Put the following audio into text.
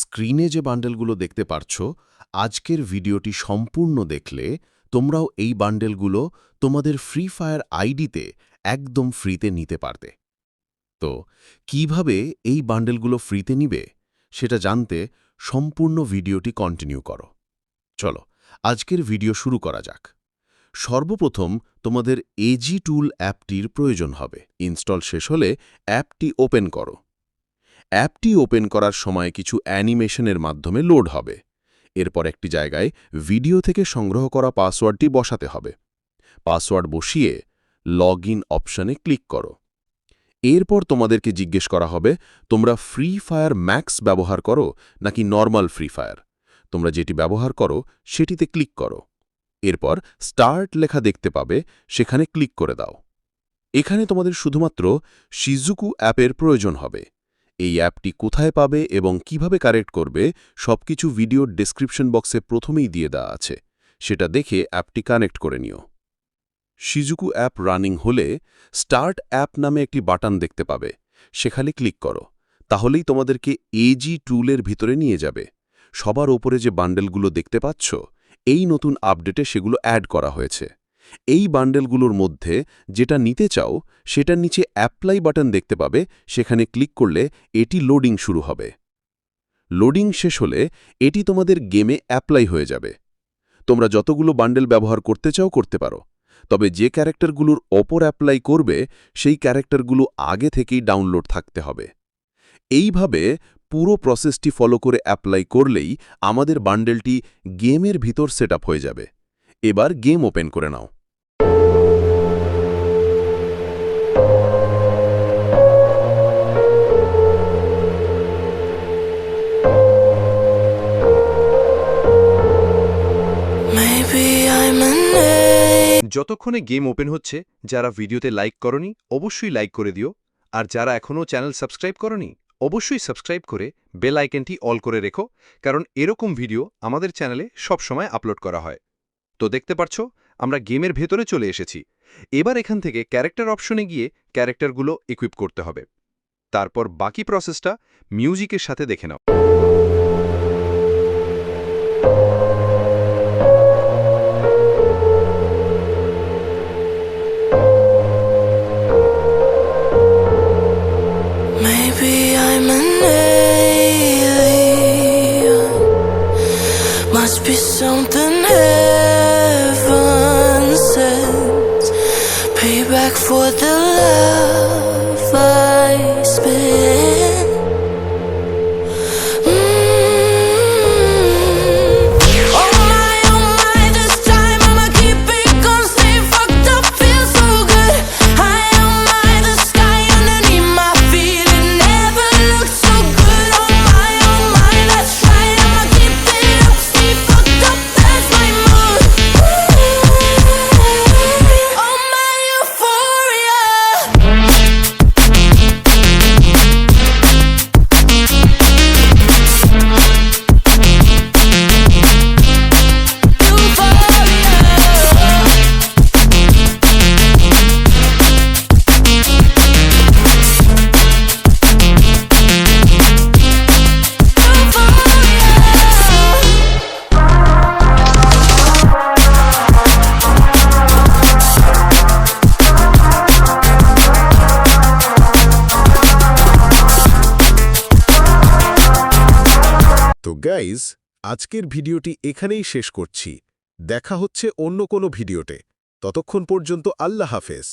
স্ক্রিনে যে বান্ডেলগুলো দেখতে পারছ, আজকের ভিডিওটি সম্পূর্ণ দেখলে তোমরাও এই বান্ডেলগুলো তোমাদের ফ্রি ফায়ার আইডিতে একদম ফ্রিতে নিতে পারবে তো, কীভাবে এই বান্ডেলগুলো ফ্রিতে নিবে সেটা জানতে সম্পূর্ণ ভিডিওটি কন্টিনিউ করো। চলো, আজকের ভিডিও শুরু করা যাক। সর্বপ্রথম তোমাদের এজি টুল অ্যাপটির প্রয়োজন হবে। ইনস্টল শেষ হলে অ্যাপটি ওপেন করো। অ্যাপটি ওপেন করার সময় কিছু অ্যানিমেশনের মাধ্যমে লোড হবে। এরপর একটি জায়গায় ভিডিও থেকে সংগ্রহ করা পাসওয়ার্ডটি বসাতে হবে। পাসওয়ার্ড বসিয়ে লগ ইন অপশানে ক্লিক করো। এরপর তোমাদেরকে জিজ্ঞেস করা হবে, তোমরা ফ্রি ফায়ার ম্যাক্স ব্যবহার করো নাকি নর্মাল ফ্রি ফায়ার তোমরা যেটি ব্যবহার করো সেটিতে ক্লিক করো। এরপর স্টার্ট লেখা দেখতে পাবে, সেখানে ক্লিক করে দাও। এখানে তোমাদের শুধুমাত্র শিজুকু অ্যাপের প্রয়োজন হবে। এই অ্যাপটি কোথায় পাবে এবং কীভাবে কারেক্ট করবে, সবকিছু ভিডিওর ডেসক্রিপশন বক্সে প্রথমেই দিয়ে দেওয়া আছে। সেটা দেখে অ্যাপটি কানেক্ট করে নিও। শিজুকু অ্যাপ রানিং হলে স্টার্ট অ্যাপ নামে একটি বাটন দেখতে পাবে। সেখানে ক্লিক করো। তাহলেই তোমাদেরকে এজি টুলের ভিতরে নিয়ে যাবে। সবার ওপরে যে বান্ডেলগুলো দেখতে পাচ্ছ, এই নতুন আপডেটে সেগুলো অ্যাড করা হয়েছে। এই বান্ডেলগুলোর মধ্যে যেটা নিতে চাও, সেটার নিচে অ্যাপ্লাই বাটন দেখতে পাবে, সেখানে ক্লিক করলে এটি লোডিং শুরু হবে। লোডিং শেষ হলে এটি তোমাদের গেমে অ্যাপ্লাই হয়ে যাবে। তোমরা যতগুলো বান্ডেল ব্যবহার করতে চাও, করতে পারো। তবে যে ক্যারেক্টারগুলোর ওপর অ্যাপ্লাই করবে, সেই ক্যারেক্টারগুলো আগে থেকেই ডাউনলোড থাকতে হবে। এইভাবে পুরো প্রসেসটি ফলো করে অ্যাপ্লাই করলেই আমাদের বান্ডেলটি গেমের ভিতর সেট হয়ে যাবে। এবার গেম ওপেন করে নাও। যতক্ষণে গেম ওপেন হচ্ছে, যারা ভিডিওতে লাইক করনি, অবশ্যই লাইক করে দিও। আর যারা এখনও চ্যানেল সাবস্ক্রাইব করনি, অবশ্যই সাবস্ক্রাইব করে বেল আইকনটি অল করে রেখো, কারণ এরকম ভিডিও আমাদের চ্যানেলে সবসময় আপলোড করা হয়। তো দেখতে পাচ্ছ আমরা গেমের ভেতরে চলে এসেছি। এবার এখান থেকে ক্যারেক্টার অপশনে গিয়ে ক্যারেক্টারগুলো ইকুইপ করতে হবে। তারপর বাকি প্রসেসটা মিউজিকের সাথে দেখে নাও। Must be something heaven sends. Payback for the love I guys আজকের ভিডিওটি এখানেই শেষ করছি। দেখা হচ্ছে অন্য কোনো ভিডিওতে। ততক্ষণ পর্যন্ত আল্লাহ হাফেজ।